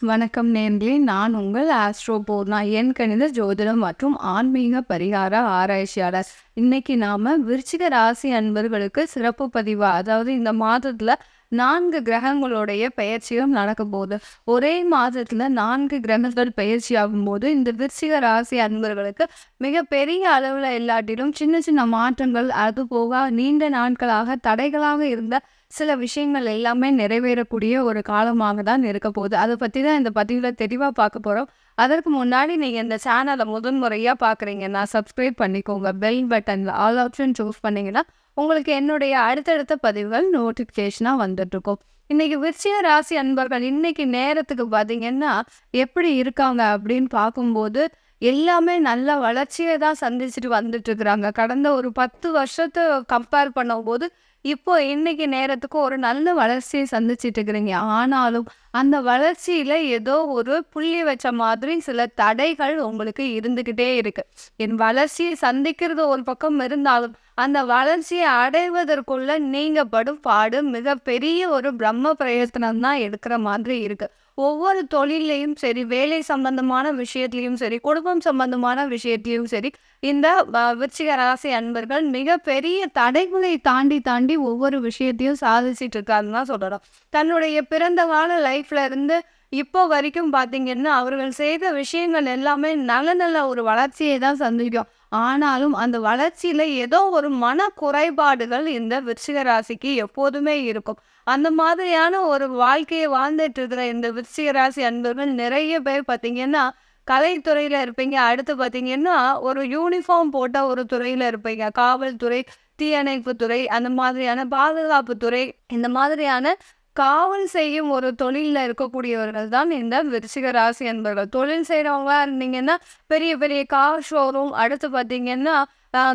வணக்கம் நேர்களே. நான் உங்கள் ஆஸ்ட்ரோ பூர்ணா. என் கணித ஜோதிடம் மற்றும் ஆன்மீக பரிகார ஆராய்ச்சியாளர். இன்னைக்கு நாம விருச்சிக ராசி அன்பர்களுக்கு சிறப்பு பதிவா அதாவது இந்த மாதத்துல நான்கு கிரகங்களுடைய பயிற்சியும் நடக்க போகுது ஒரே மாதத்துல நான்கு கிரகங்கள் பயிற்சி ஆகும்போது இந்த விருச்சிக ராசி அன்பர்களுக்கு மிகப்பெரிய அளவில் எல்லாட்டிலும் இல்லாட்டிலும் சின்ன சின்ன மாற்றங்கள் அது போக நீண்ட நாட்களாக தடைகளாக இருந்த சில விஷயங்கள் எல்லாமே நிறைவேறக்கூடிய ஒரு காலமாக தான் இருக்க போகுது. அதை பற்றி தான் இந்த பதிவில் தெளிவாக பார்க்க போகிறோம் அதற்கு முன்னாடி நீங்கள் இந்த சேனலை முதன் முறையாக பார்க்குறீங்கன்னா சப்ஸ்கிரைப் பண்ணிக்கோங்க. பெல் பட்டனில் ஆல் ஆப்ஷன் சூஸ் பண்ணிங்கன்னா உங்களுக்கு என்னுடைய அடுத்தடுத்த பதிவுகள் நோட்டிஃபிகேஷனாக வந்துட்டுருக்கும். இன்றைக்கி விருச்சிக ராசி அன்பர்கள் இன்னைக்கு நேரத்துக்கு பார்த்தீங்கன்னா எப்படி இருக்காங்க அப்படின்னு பார்க்கும்போது எல்லாமே நல்ல வளர்ச்சியை தான் சந்திச்சுட்டு வந்துட்டு இருக்கிறாங்க கடந்த ஒரு பத்து வருஷத்தை கம்பேர் பண்ணும்போது இப்போ இன்னைக்கு நேரத்துக்கு ஒரு நல்ல வளர்ச்சியை சந்திச்சிட்டு இருக்கிறீங்க ஆனாலும் அந்த வளர்ச்சியில் ஏதோ ஒரு புள்ளி வச்ச மாதிரி சில தடைகள் உங்களுக்கு இருந்துக்கிட்டே இருக்கு. என் வளர்ச்சியை சந்திக்கிறது ஒரு பக்கம் இருந்தாலும் அந்த வளர்ச்சியை அடைவதற்குள்ள நீங்கள் படும் பாடு மிகப்பெரிய ஒரு பிரம்ம பிரயத்தனம் தான் எடுக்கிற மாதிரி இருக்கு. ஒவ்வொரு தொழிலையும் சரி வேலை சம்பந்தமான விஷயத்திலையும் சரி குடும்பம் சம்பந்தமான விஷயத்திலையும் சரி இந்த விருச்சிக ராசி அன்பர்கள் மிகப்பெரிய தடைகளை தாண்டி தாண்டி ஒவ்வொரு விஷயத்தையும் சாதிச்சிட்டு இருக்காருன்னு தான் சொல்லலாம் தன்னுடைய பிறந்த கால லைஃப்ல இருந்து இப்போ வரைக்கும் பார்த்தீங்கன்னா அவர்கள் செய்த விஷயங்கள் எல்லாமே நல்ல நல்ல ஒரு வளர்ச்சியை தான் சந்திக்கும். ஆனாலும் அந்த வளர்ச்சியில் ஏதோ ஒரு மன குறைபாடுகள் இந்த விருச்சிக ராசிக்கு எப்போதுமே இருக்கும். அந்த மாதிரியான ஒரு வாழ்க்கையை வாழ்ந்துட்டு இருக்கிற இந்த விருச்சிக ராசி அன்பர்கள் நிறைய பேர் பார்த்தீங்கன்னா கலைத்துறையில் இருப்பீங்க. அடுத்து பார்த்தீங்கன்னா ஒரு யூனிஃபார்ம் போட்ட ஒரு துறையில் இருப்பீங்க. காவல்துறை தீயணைப்பு துறை அந்த மாதிரியான பாதுகாப்பு துறை இந்த மாதிரியான காவல் செய்யும் ஒரு தொழிலில் இருக்கக்கூடியவர்கள் தான் இந்த விருச்சிக ராசி என்பவர்கள் தொழில் செய்கிறவங்களா இருந்தீங்கன்னா பெரிய பெரிய கார் ஷோரூம் அடுத்து பார்த்தீங்கன்னா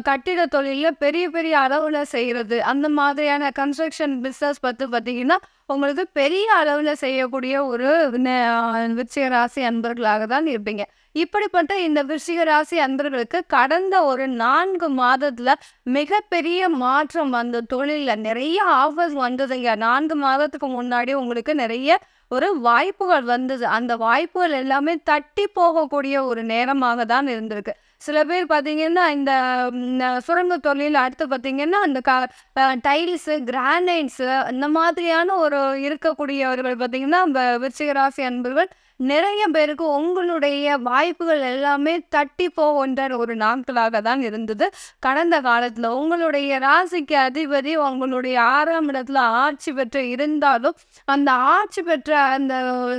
கட்டிட தொழிலில் பெரிய பெரிய அளவில் செய்கிறது அந்த மாதிரியான கன்ஸ்ட்ரக்ஷன் பிஸ்னஸ் பற்றி பார்த்தீங்கன்னா உங்களுக்கு பெரிய அளவில் செய்யக்கூடிய ஒரு விருச்சிக ராசி அன்பர்களாக தான் இருப்பீங்க. இப்படிப்பட்ட இந்த விருச்சிக ராசி அன்பர்களுக்கு கடந்த ஒரு நான்கு மாதத்துல மிகப்பெரிய மாற்றம் வந்த தொழிலில் நிறைய ஆஃபர்ஸ் வந்ததுங்க நான்கு மாதத்துக்கு முன்னாடி உங்களுக்கு நிறைய ஒரு வாய்ப்புகள் வந்தது. அந்த வாய்ப்புகள் எல்லாமே தட்டி போகக்கூடிய ஒரு நேரமாக தான் இருந்திருக்கு. சில பேர் பார்த்தீங்கன்னா இந்த சுரங்க தொழில் அடுத்து பார்த்தீங்கன்னா அந்த க டைல்ஸு கிரானைட்ஸு இந்த மாதிரியான ஒரு இருக்கக்கூடியவர்கள் பார்த்தீங்கன்னா விருச்சிகராசி அன்பர்கள் நிறைய பேருக்கு உங்களுடைய வாய்ப்புகள் எல்லாமே தட்டி போகின்ற ஒரு நாட்களாக தான் இருந்தது. கடந்த காலத்தில் உங்களுடைய ராசிக்கு அதிபதி உங்களுடைய ஆறாம் இடத்துல ஆட்சி பெற்று இருந்தாலும் அந்த ஆட்சி பெற்ற அந்த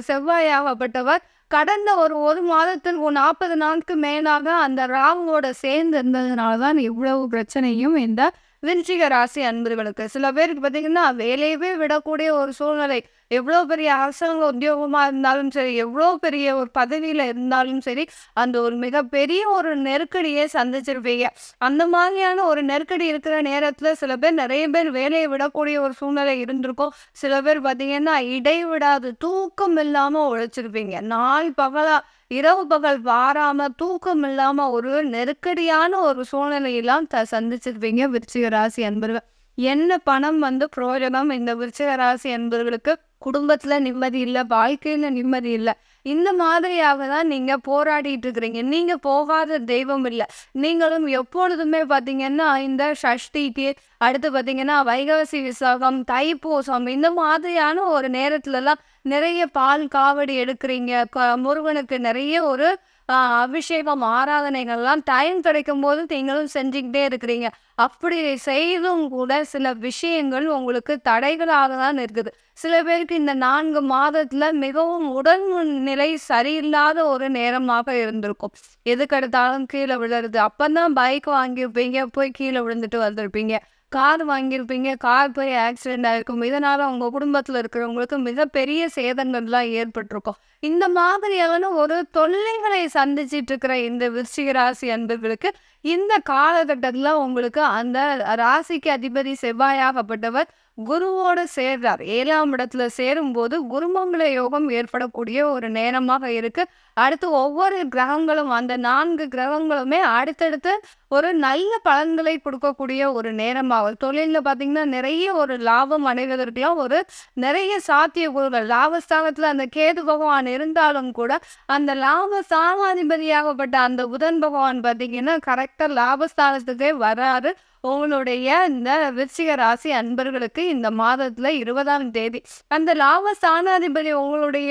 செவ்வாயாகப்பட்டவர் கடந்த ஒரு ஒரு மாதத்தில் ஒரு நாற்பது நாளுக்கு மேலாக அந்த ராகுவோட சேர்ந்து இருந்ததுனால தான் இவ்வளவு பிரச்சனையும் இந்த விருச்சிக ராசி அன்பர்களுக்கு. சில பேருக்கு பார்த்தீங்கன்னா வேலையவே விடக்கூடிய ஒரு சூழ்நிலை. எவ்வளோ பெரிய அரசாங்க உத்தியோகமாக இருந்தாலும் சரி எவ்வளோ பெரிய ஒரு பதவியில் இருந்தாலும் சரி அந்த ஒரு மிகப்பெரிய ஒரு நெருக்கடியை சந்திச்சிருப்பீங்க. அந்த மாதிரியான ஒரு நெருக்கடி இருக்கிற நேரத்தில் சில பேர் நிறைய பேர் வேலையை விடக்கூடிய ஒரு சூழ்நிலை இருந்திருக்கும். சில பேர் பார்த்தீங்கன்னா இடைவிடாது தூக்கம் இல்லாமல் உழைச்சிருப்பீங்க. நாள் பகலாக இரவு பகல் வாராம தூக்கம் இல்லாம ஒரு நெருக்கடியான ஒரு சூழ்நிலையெல்லாம் த சந்திச்சிருப்பீங்க விருச்சிக ராசி அன்பர்கள். என்ன பணம் வந்து பிரயோஜனம்? இந்த விருச்சிக ராசி அன்பர்களுக்கு குடும்பத்துல நிம்மதி இல்லை வாழ்க்கையில நிம்மதி இல்லை. இந்த மாதிரியாக தான் நீங்க போராடிட்டு இருக்கிறீங்க. நீங்க போகாத தெய்வம் இல்லை. நீங்களும் எப்பொழுதுமே பார்த்தீங்கன்னா இந்த சஷ்டிக்கு அடுத்து பார்த்தீங்கன்னா வைகாசி விசாகம் தைப்பூசம் இந்த மாதிரியான ஒரு நேரத்துலலாம் நிறைய பால் காவடி எடுக்கிறீங்க. க- முருகனுக்கு நிறைய ஒரு அபிஷேகம் ஆராதனைகள்லாம் டைம் கிடைக்கும் போது நீங்களும் செஞ்சுக்கிட்டே இருக்கிறீங்க. அப்படி செய்தும் கூட சில விஷயங்கள் உங்களுக்கு தடைகளாக தான் இருக்குது. சில பேருக்கு இந்த நான்கு மாதத்துல மிகவும் உடல் நிலை சரியில்லாத ஒரு நேரமாக இருந்திருக்கும். எதுக்கெடுத்தாலும் கீழே விழுறது. அப்பதான் பைக் வாங்கியிருப்பீங்க போய் கீழே விழுந்துட்டு வந்திருப்பீங்க. கார் வாங்கியிருப்பீங்க கார் போய் ஆக்சிடென்ட் ஆயிருக்கும். இதனால அவங்க குடும்பத்துல இருக்கிறவங்களுக்கு மிகப்பெரிய சேதங்கள்லாம் ஏற்பட்டிருக்கும். இந்த மாதிரியான ஒரு தொல்லைகளை சந்திச்சிட்டு இருக்கிற இந்த விருச்சிக ராசி அன்பர்களுக்கு இந்த காலகட்டத்துல உங்களுக்கு அந்த ராசிக்கு அதிபதி செவ்வாயாகப்பட்டவர் குருவோடு சேர்றார். ஏழாம் இடத்துல சேரும்போது குருமங்கள யோகம் ஏற்படக்கூடிய ஒரு நேரமாக இருக்கு. அடுத்து ஒவ்வொரு கிரகங்களும் அந்த நான்கு கிரகங்களுமே அடுத்தடுத்து ஒரு நல்ல பலன்களை கொடுக்கக்கூடிய ஒரு நேரமாகும். தொழிலில் பார்த்தீங்கன்னா நிறைய ஒரு லாபம் அடைவதற்கெல்லாம் ஒரு நிறைய சாத்தியக்கூறுகள். லாபஸ்தானத்தில் அந்த கேது பகவான் இருந்தாலும் கூட அந்த லாப சாமாதிபதியாகப்பட்ட அந்த புதன் பகவான் பார்த்தீங்கன்னா கரெக்டாக லாபஸ்தானத்துக்கே வராரு. உங்களுடைய இந்த விருச்சிக ராசி அன்பர்களுக்கு இந்த மாதத்துல இருபதாம் தேதி. அந்த லாபஸ்தானாதிபதி உங்களுடைய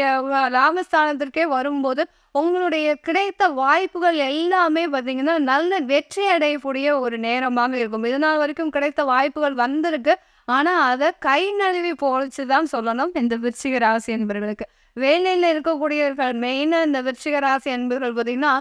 லாபஸ்தானத்திற்கே வரும்போது உங்களுடைய கிடைத்த வாய்ப்புகள் எல்லாமே பார்த்தீங்கன்னா நல்ல வெற்றி அடையக்கூடிய ஒரு நேரமாக இருக்கும். இதனால் வரைக்கும் கிடைத்த வாய்ப்புகள் வந்திருக்கு. ஆனால் அதை கை நழுவி போலிச்சு தான் சொல்லணும் இந்த விருச்சிக ராசி என்பவர்களுக்கு வேலையில் இருக்கக்கூடியவர்கள் மெயினாக இந்த விருச்சிக ராசி என்பவர்கள் பார்த்தீங்கன்னா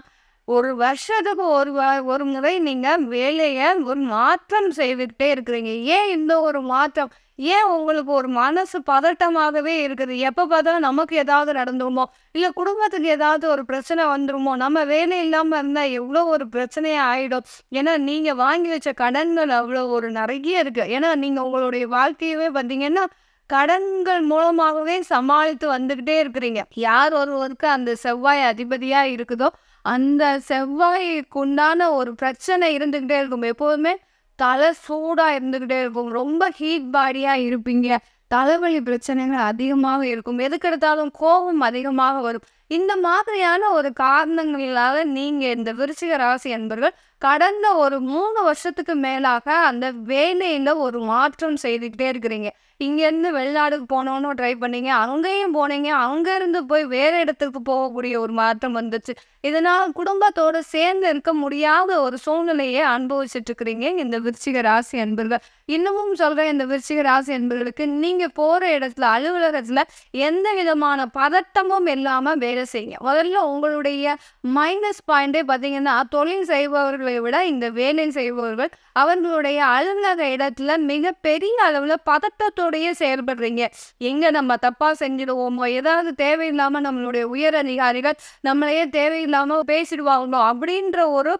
ஒரு வருஷத்துக்கு ஒரு வ- ஒரு முறை நீங்கள் வேலையை ஒரு மாற்றம் செய்துக்கிட்டே இருக்கிறீங்க. ஏன் இந்த ஒரு மாற்றம்? ஏன் உங்களுக்கு ஒரு மனசு பதட்டமாகவே இருக்குது? எப்போ பார்த்தாலும் நமக்கு ஏதாவது நடந்துருமோ? இல்லை குடும்பத்துக்கு ஏதாவது ஒரு பிரச்சனை வந்துருமோ? நம்ம வேலை இல்லாமல் இருந்தால் எவ்வளோ ஒரு பிரச்சனையாக ஆகிடும் ஏன்னா நீங்கள் வாங்கி வச்ச கடன்கள் அவ்வளோ ஒரு நிறைய இருக்குது ஏன்னா நீங்கள் உங்களுடைய வாழ்க்கையவே பார்த்தீங்கன்னா கடன்கள் மூலமாகவே சமாளித்து வந்துக்கிட்டே இருக்கிறீங்க. யார் ஒருவருக்கு அந்த செவ்வாய் அதிபதியாக இருக்குதோ அந்த செவ்வாய்க்குண்டான ஒரு பிரச்சனை இருந்துக்கிட்டே இருக்கும். எப்போதுமே தலை சூடாக இருந்துக்கிட்டே இருக்கும். ரொம்ப ஹீட் பாடியாக இருப்பீங்க. தலைவலி பிரச்சனைகள் அதிகமாக இருக்கும். எதுக்கெடுத்தாலும் கோபம் அதிகமாக வரும். இந்த மாதிரியான ஒரு காரணங்களால் நீங்கள் இந்த விருச்சிக ராசி என்பர்கள் கடந்த ஒரு மூணு வருஷத்துக்கு மேலாக அந்த வேலையில் ஒரு மாற்றம் செய்துக்கிட்டே இருக்கிறீங்க. இங்கேருந்து வெளிநாடுக்கு போனோன்னு ட்ரை பண்ணீங்க அங்கேயும் போனீங்க அங்கேருந்து போய் வேறு இடத்துக்கு போகக்கூடிய ஒரு மாற்றம் வந்துச்சு. இதனால் குடும்பத்தோடு சேர்ந்து இருக்க முடியாத ஒரு சூழ்நிலையை அனுபவிச்சுட்டு இருக்கிறீங்க இந்த விருச்சிக ராசி அன்பர்கள். இன்னமும் சொல்கிறேன் இந்த விருச்சிக ராசி அன்பர்களுக்கு நீங்கள் போகிற இடத்துல அலுவலகத்தில் எந்த விதமான பதட்டமும் இல்லாமல் வேலை செய்யுங்க. முதல்ல உங்களுடைய மைனஸ் பாயிண்டே பார்த்தீங்கன்னா தொழில் செய்பவர்களை விட இந்த வேலை செய்பவர்கள் அவர்களுடைய அலுவலக இடத்துல மிகப்பெரிய அளவில் பதட்டத்தோடு பதட்டத்தோடயே செயல்படுறீங்க. எங்க நம்ம தப்பா செஞ்சிடுவோமோ ஏதாவது தேவையில்லாம நம்மளுடைய உயர் அதிகாரிகள் நம்மளையே தேவையில்லாம பேசிடுவாங்களோ அப்படின்ற ஒரு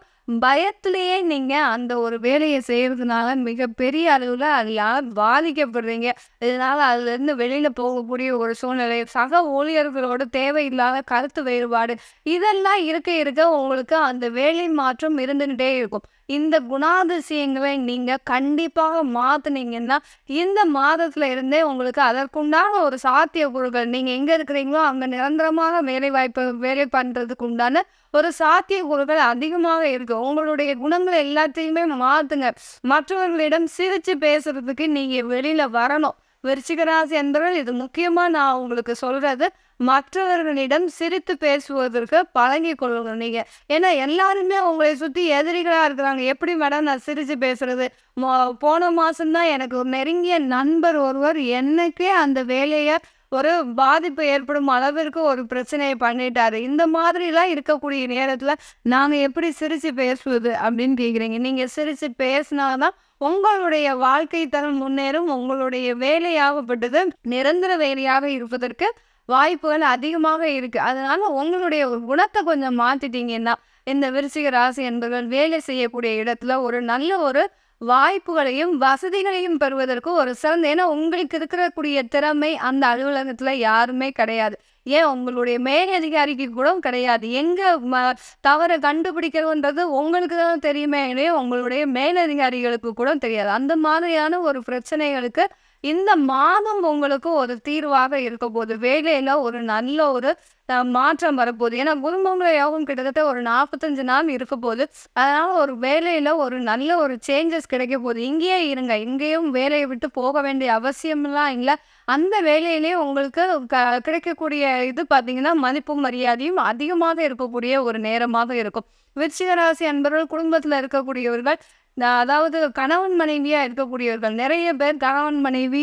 பயத்திலேயே நீங்கள் அந்த ஒரு வேலையை செய்கிறதுனால மிகப்பெரிய அளவில் அதில் பாதிக்கப்படுறீங்க. இதனால் அதுலேருந்து வெளியில் போகக்கூடிய ஒரு சூழ்நிலை சக ஊழியர்களோட தேவையில்லாத கருத்து வேறுபாடு இதெல்லாம் இருக்க இருக்க உங்களுக்கு அந்த வேலை மாற்றம் இருந்துகிட்டே இருக்கும். இந்த குணாதிசயங்களை நீங்கள் கண்டிப்பாக மாற்றினீங்கன்னா இந்த மாதத்துல இருந்தே உங்களுக்கு அதற்குண்டான ஒரு சாத்திய பொருட்கள் நீங்கள் எங்கே இருக்கிறீங்களோ அங்கே நிரந்தரமாக வேலை வாய்ப்பு வேலை பண்ணுறதுக்கு உண்டான ஒரு சாத்திய பொருட்கள் அதிகமாக இருக்கும். உங்களுடைய குணங்களை எல்லாத்தையுமே மாற்றுங்க மற்றவர்களிடம் சிரித்து பேசுறதுக்கு நீங்கள் வெளியில் வரணும். விருச்சிகராசி என்பவர்கள் இது முக்கியமாக நான் உங்களுக்கு சொல்கிறது மற்றவர்களிடம் சிரித்து பேசுவதற்கு பழகி கொள்ளுங்க நீங்கள் ஏன்னா எல்லாருமே உங்களை சுற்றி எதிரிகளாக இருக்கிறாங்க. எப்படி மேடம் நான் சிரித்து பேசுறது? போன மாதம்தான் எனக்கு ஒரு நெருங்கிய நண்பர் ஒருவர் எனக்கே அந்த வேலையை ஒரு பாதிப்பு ஏற்படும் அளவிற்கு ஒரு பிரச்சனையை பண்ணிட்டாரு. இந்த மாதிரிலாம் இருக்கக்கூடிய நேரத்துல நாங்கள் எப்படி சிரித்து பேசுவது அப்படின்னு கேட்குறீங்க நீங்க சிரிச்சு பேசினாதான் உங்களுடைய வாழ்க்கை தரம் முன்னேறும் உங்களுடைய வேலையாகப்பட்டது நிரந்தர வேலையாக இருப்பதற்கு வாய்ப்புகள் அதிகமாக இருக்கு. அதனால உங்களுடைய குணத்தை கொஞ்சம் மாத்திட்டீங்கன்னா இந்த விருச்சிக ராசி என்பவர்கள் வேலை செய்யக்கூடிய இடத்துல ஒரு நல்ல ஒரு வாய்ப்புகளையும் வசதிகளையும் பெறுவதற்கு ஒரு சிறந்த ஏன்னா உங்களுக்கு இருக்கக்கூடிய திறமை அந்த அலுவலகத்தில் யாருமே கிடையாது. ஏன்? உங்களுடைய மேலதிகாரிக்கு கூட கிடையாது. எங்கே ம- தவறை கண்டுபிடிக்கிறதுன்றது உங்களுக்கு தான் தெரியுமே இல்லையோ உங்களுடைய மேலதிகாரிகளுக்கு கூட தெரியாது. அந்த மாதிரியான ஒரு பிரச்சனைகளுக்கு இந்த மாதம் உங்களுக்கு ஒரு தீர்வாக இருக்க போது வேலையில் ஒரு நல்ல ஒரு மாற்றம் வரப்போகுது. ஏன்னா குடும்பங்கள யோகம் கிட்டத்தட்ட ஒரு நாற்பத்தஞ்சு நாள் இருக்க போகுது அதனால ஒரு வேலையில ஒரு நல்ல ஒரு சேஞ்சஸ் கிடைக்க போகுது இங்கேயே இருங்க. இங்கேயும் வேலையை விட்டு போக வேண்டிய அவசியம்லாம் இல்லை. அந்த வேலையிலே உங்களுக்கு க கிடைக்கக்கூடிய இது பார்த்தீங்கன்னா மதிப்பும் மரியாதையும் அதிகமாக இருக்கக்கூடிய ஒரு நேரமாக இருக்கும். விருச்சிகராசி அன்பர்கள் குடும்பத்தில் இருக்கக்கூடியவர்கள் அதாவது கணவன் மனைவியாக இருக்கக்கூடியவர்கள் நிறைய பேர் கணவன் மனைவி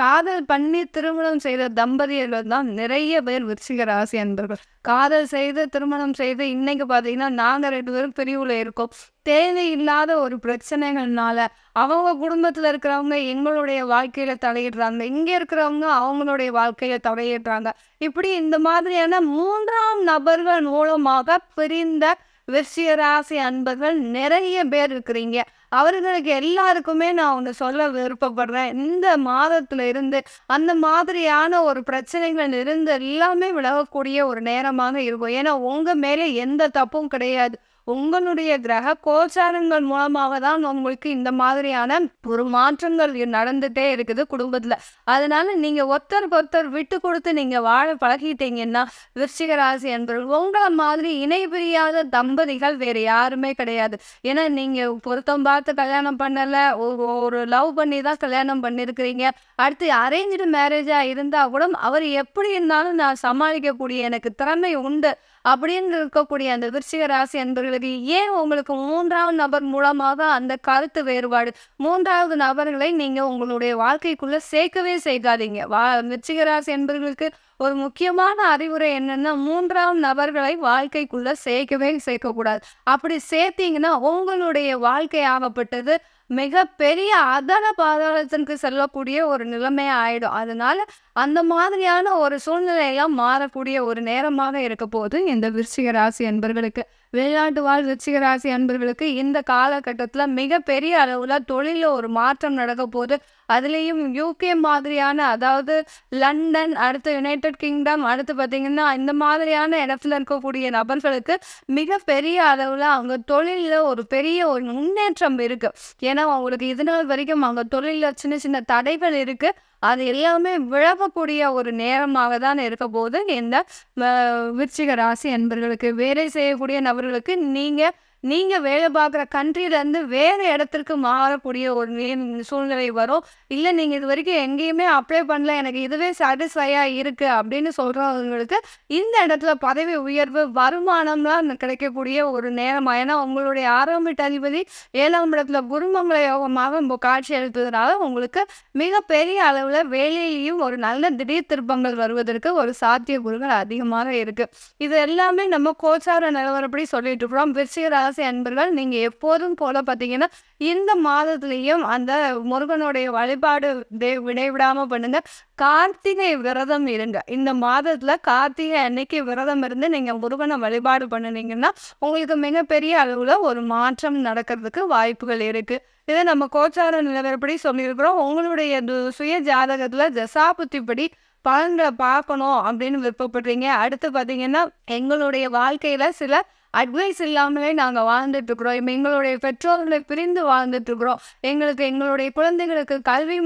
காதல் பண்ணி திருமணம் செய்த தம்பதியர்கள் தான் நிறைய பேர் விருச்சிக ராசி அன்பர்கள். காதல் செய்து திருமணம் செய்து இன்னைக்கு பார்த்தீங்கன்னா நாங்கள் ரெண்டு பேரும் பிரிவில் இருக்கோம். தேவையில்லாத ஒரு பிரச்சனைகள்னால அவங்க குடும்பத்தில் இருக்கிறவங்க எங்களுடைய வாழ்க்கையில தலையிடுறாங்க. இங்கே இருக்கிறவங்க அவங்களுடைய வாழ்க்கையில தலையிடுறாங்க. இப்படி இந்த மாதிரியான மூன்றாம் நபர்கள் மூலமாக பிரிந்த விஷய ராசி அன்பர்கள் நிறைய பேர் இருக்கிறீங்க. அவர்களுக்கு எல்லாருக்குமே நான் ஒன்று சொல்ல விருப்பப்படுறேன். இந்த மாதத்துல இருந்து அந்த மாதிரியான ஒரு பிரச்சனைகள் இருந்து எல்லாமே விலகக்கூடிய ஒரு நேரமாக இருக்கும். ஏன்னா உங்க மேலே எந்த தப்பும் கிடையாது. உங்களுடைய கிரக கோச்சாரங்கள் மூலமாக தான் உங்களுக்கு இந்த மாதிரியான ஒரு மாற்றங்கள் நடந்துட்டே இருக்குது குடும்பத்துல. அதனால நீங்க ஒருத்தருக்கு ஒருத்தர் விட்டு கொடுத்து நீங்க வாழ பழகிட்டீங்கன்னா விருச்சிக ராசி என்பவர்கள் உங்களை மாதிரி இணை பிரியாத தம்பதிகள் வேற யாருமே கிடையாது. ஏன்னா நீங்க பொருத்தம் பார்த்து கல்யாணம் பண்ணல ஒரு ஒரு லவ் பண்ணி தான் கல்யாணம் பண்ணிருக்கிறீங்க. அடுத்து அரேஞ்சு மேரேஜா இருந்தா கூட அவர் எப்படி இருந்தாலும் நான் சமாளிக்கக்கூடிய எனக்கு திறமை உண்டு. அப்படின்னு இருக்கக்கூடிய அந்த விருச்சிக ராசி என்பவர்களுக்கு ஏன் உங்களுக்கு மூன்றாவது நபர் மூலமாக அந்த கருத்து வேறுபாடு? மூன்றாவது நபர்களை நீங்க உங்களுடைய வாழ்க்கைக்குள்ள சேர்க்கவே சேர்க்காதீங்க வா விருச்சிக ராசி என்பவர்களுக்கு ஒரு முக்கியமான அறிவுரை என்னன்னா மூன்றாம் நபர்களை வாழ்க்கைக்குள்ள சேர்க்கவே சேர்க்கக்கூடாது. அப்படி சேர்த்தீங்கன்னா உங்களுடைய வாழ்க்கை ஆகப்பட்டது. மிக பெரிய அதல பாதாளத்திற்கு செல்லக்கூடிய ஒரு நிலைமை ஆயிடும். அதனால அந்த மாதிரியான ஒரு சூழ்நிலையெல்லாம் மாறக்கூடிய ஒரு நேரமாக இருக்க போது இந்த விருச்சிக ராசி என்பவர்களுக்கு வெளிநாட்டு வாழ் விருச்சிக ராசி அன்பர்களுக்கு இந்த காலகட்டத்தில் மிகப்பெரிய அளவில் தொழிலில் ஒரு மாற்றம் நடக்க போது அதுலேயும் யூகே மாதிரியான அதாவது லண்டன் அடுத்து யுனைடெட் கிங்டம் அடுத்து பார்த்திங்கன்னா இந்த மாதிரியான இடத்துல இருக்கக்கூடிய நபர்களுக்கு மிகப்பெரிய அளவில் அவங்க தொழிலில் ஒரு பெரிய ஒரு முன்னேற்றம் இருக்குது ஏன்னா அவங்களுக்கு இது நாள் வரைக்கும் அவங்க தொழிலில் சின்ன சின்ன தடைகள் இருக்குது அது எல்லாமே விழவக்கூடிய ஒரு நேரமாக தான் இருக்க போது இந்த விருச்சிக ராசி என்பர்களுக்கு வேலை செய்யக்கூடிய நபர்களுக்கு நீங்கள் நீங்கள் வேலை பார்க்குற கண்ட்ரிலேருந்து வேறு இடத்திற்கு மாறக்கூடிய ஒரு சூழ்நிலை வரும். இல்லை நீங்கள் இது வரைக்கும் எங்கேயுமே அப்ளை பண்ணல எனக்கு இதுவே சாட்டிஸ்ஃபையாக இருக்குது அப்படின்னு சொல்கிறவங்களுக்கு இந்த இடத்துல பதவி உயர்வு வருமானம்லாம் கிடைக்கக்கூடிய ஒரு நேரமாக ஏன்னா உங்களுடைய ஆரம்ப அதிபதி ஏழாம் இடத்துல குருமங்கள யோகமாக காட்சி அளிப்பதனால உங்களுக்கு மிகப்பெரிய அளவில் வேலையிலையும் ஒரு நல்ல திடீர் திருப்பங்கள் வருவதற்கு ஒரு சாத்தியக்கூறுகள் அதிகமாக இருக்குது இது எல்லாமே நம்ம கோச்சார நிலவரப்படி சொல்லிட்டு இருக்கிறோம். விருச்சிக ராசி அன்பர்கள் நீங்க எப்போதும் போல பார்த்தீங்கன்னா இந்த மாதத்துலேயும் அந்த முருகனுடைய வழிபாடு விடைவிடாம பண்ணுங்க. கார்த்திகை விரதம் இருங்க. இந்த மாதத்துல கார்த்திகை அன்னைக்கு விரதம் இருந்து நீங்க முருகனை வழிபாடு பண்ணினீங்கன்னா உங்களுக்கு மிகப்பெரிய அளவுல ஒரு மாற்றம் நடக்கிறதுக்கு வாய்ப்புகள் இருக்கு. இதை நம்ம கோச்சார நிலவரப்படி சொல்லியிருக்கிறோம். உங்களுடைய சுய ஜாதகத்தில் தசாபுத்திப்படி பலன்களை பார்க்கணும் அப்படின்னு விருப்பப்படுறீங்க. அடுத்து பார்த்தீங்கன்னா எங்களுடைய வாழ்க்கையில சில அட்வைஸ் இல்லாமலே நாங்கள் வாழ்ந்துட்டு இருக்கிறோம் இப்போ எங்களுடைய பெற்றோர்களை பிரிந்து வாழ்ந்துட்டு இருக்கிறோம் எங்களுக்கு எங்களுடைய குழந்தைங்களுக்கு கல்வி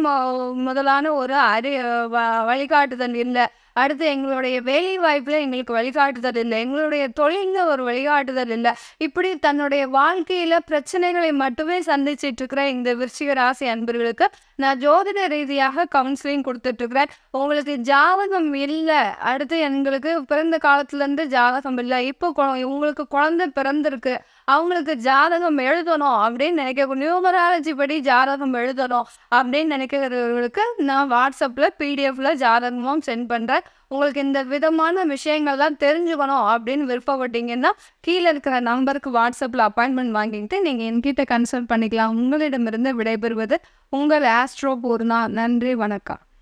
முதலான ஒரு அறி வழிகாட்டுதல் இல்லை. அடுத்து எங்களுடைய வேலை வாய்ப்பில் எங்களுக்கு வழிகாட்டுதல் இல்லை எங்களுடைய தொழிலில் ஒரு வழிகாட்டுதல் இல்லை இப்படி தன்னுடைய வாழ்க்கையில் பிரச்சனைகளை மட்டுமே சந்திச்சிட்டு இருக்கிற இந்த விருச்சிக ராசி அன்பர்களுக்கு நான் ஜோதிட ரீதியாக கவுன்சிலிங் கொடுத்துட்ருக்குறேன் உங்களுக்கு ஜாதகம் இல்லை. அடுத்து எங்களுக்கு பிறந்த காலத்துலேருந்து ஜாதகம் இல்லை. இப்போ உங்களுக்கு குழந்தை பிறந்திருக்கு. அவங்களுக்கு ஜாதகம் எழுதணும் அப்படின்னு நினைக்க நியூமராலஜி படி ஜாதகம் எழுதணும் அப்படின்னு நினைக்கிறவங்களுக்கு நான் வாட்ஸ்அப்பில் பிடிஎஃப்ல ஜாதகமும் சென்ட் பண்ணுறேன் உங்களுக்கு இந்த விதமான விஷயங்கள்லாம் தெரிஞ்சுக்கணும் அப்படின்னு விருப்பப்பட்டீங்கன்னா கீழே இருக்கிற நம்பருக்கு வாட்ஸ்அப்பில் அப்பாயின்மெண்ட் வாங்கிட்டு நீங்கள் என்கிட்ட கன்சல்ட் பண்ணிக்கலாம். உங்களிடமிருந்து விடைபெறுவது உங்கள் ஆஸ்ட்ரோ பூர்ணா நன்றி வணக்கம்.